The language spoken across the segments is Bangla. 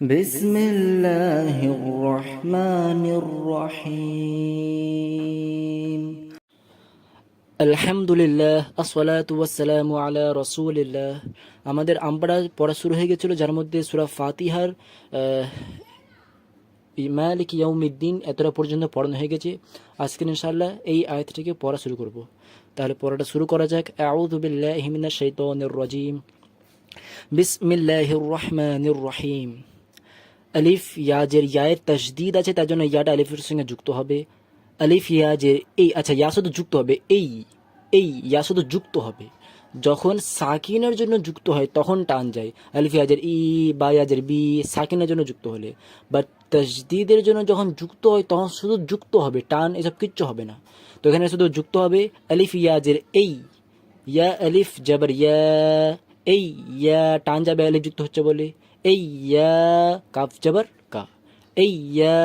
بسم الله الرحمن الرحيم আলহামদুলিল্লাহ আসসালাতু ওয়াসসালামু আলা রাসূলিল্লাহ আমাদের আমপাড়া পড়া শুরু হয়ে গেছিল যার মধ্যে সূরা ফাতিহার আহ, মালিক ইয়াউমিদ্দিন এতটা পর্যন্ত পড়ানো হয়ে গেছে আজকে ইনশাআল্লাহ এই আয়াতটিকে পড়া শুরু করব তাহলে পড়াটা শুরু করা যাক আউযু বিল্লাহি মিনাশ শাইতানির রাজিম বিসমিল্লাহির রহমানির রহিম আলিফ ইয়াজের ইয়ায়ের তসদিদ আছে, তার জন্য ইয়াটা আলিফের সঙ্গে যুক্ত হবে। আলিফ ইয়াজের এই আচ্ছা ইয়া শুধু যুক্ত হবে, এই এই ইয়া শুধু যুক্ত হবে। যখন সাকিনের জন্য যুক্ত হয়, তখন টান যায়। আলিফ ইয়াজের ই, বা ইয়াজের বি, সাকিনের জন্য যুক্ত হলে। বাট তসদিদের জন্য যখন যুক্ত হয়, তখন শুধু যুক্ত হবে, টান, এসব কিচ্ছু হবে না। তো এখানে শুধু যুক্ত হবে আলিফ ইয়াজের এই, ইয়া আলিফ, জবর ইয়া, এই, ইয়া, টান যাবে, আলিফ যুক্ত হচ্ছে বলে। এই ইয়া কাফ জবর কা এই ইয়া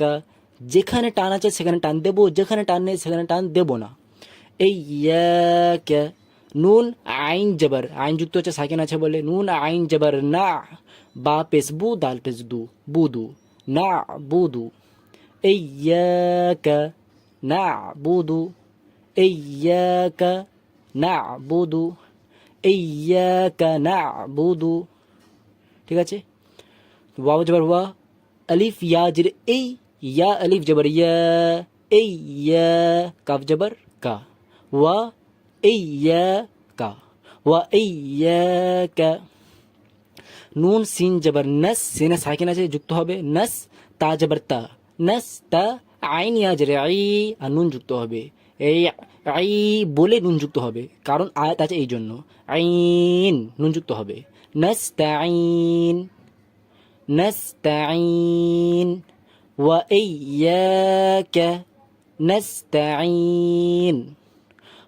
কা যেখানে টান আছে সেখানে টান দেবো যেখানে টান নেই সেখানে টান দেবো না এই ইয়া কে নুন আইন জবর আইন যুক্ত হচ্ছে সাকিন আছে বলে নুন আইন জবর না বা পেস বু দাল পেস দু বুদু না বুদু এই ইয়া কা না বুদু إياك نعبد إياك نعبد ঠিক আছে? ওয়াও জবর ওয়া আলিফ, ইয়া, জের, এই, ইয়া, আলিফ, জবর, ইয়া, এই, ইয়া, কাফ, জবর, কা। ওয়া, এই, ইয়া, কা। ওয়া, এই, ইয়া, কা। নুন, সিন, জবর, নস, সিনে সাকিন আছে, যুক্ত হবে, নস, তা, জবর, তা। নস, তা, আইন, ইয়া, জের, আই, আর নুন যুক্ত হবে। এই, আই বলে নুন যুক্ত হবে, কারণ আয়াত আছে এই জন্য। আইন, নুন যুক্ত হবে। نستعين. نستعين. وإياك نستعين.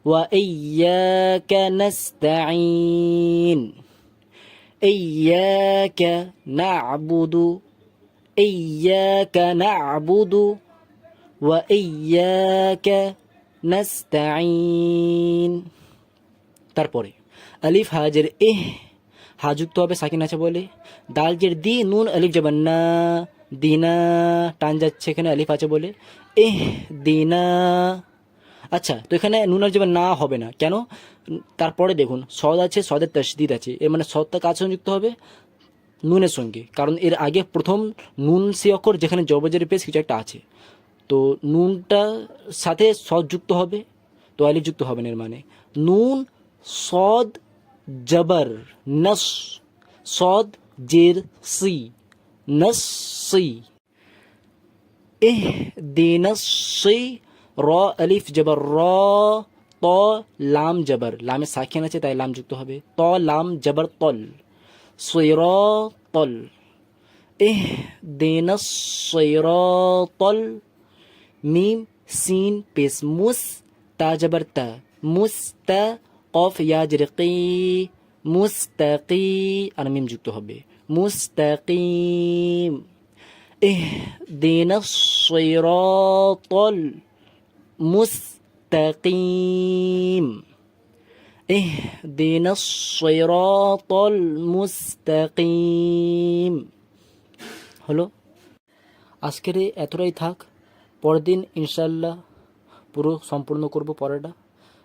وإياك نستعين. إياك نعبد. إياك نعبد. وإياك نستعين. ترپوري ألف هاجر إيه. হা যুক্ত হবে, সাকিন আছে বলে। দাল জের দি নুন আলিফ যাবেন না দিনা টান যাচ্ছে এখানে আলিফ আছে বলে। এহ দিনা আচ্ছা তো এখানে নুন আর যাবেন না হবে না। কেন? তারপরে দেখুন, সদ আছে, সদের তসদিদ আছে। এর মানে সদটা কার সঙ্গে যুক্ত হবে? নুনের সঙ্গে। কারণ এর আগে প্রথম নুন সে অক্ষর যেখানে জবজের পেশ কিছু একটা আছে। তো নুনটা সাথে সদ যুক্ত হবে। তো আলিফ যুক্ত হবে না এর মানে। নুন, সদ জবর নস সদ জের সি নস সি اهدنا الصي র আলিফ জবর র ত লাম জবর লামে সাকিন আছে তাই লাম যুক্ত হবে ত লাম জবর তল সৈর তল এহ দেন সৈর তল মিম সিন পেস মুস তা জবর তা মুস্তা কফ ইয়া জরকি মুস্তাকি আর মিম যুক্ত হবে মুস্তাকিম اهدنا الصراط المستقيم اهدنا الصراط المستقيم হলো আজকের এই এতটাই থাক পরের দিন ইনশাল্লাহ পুরো সম্পূর্ণ করব পড়াটা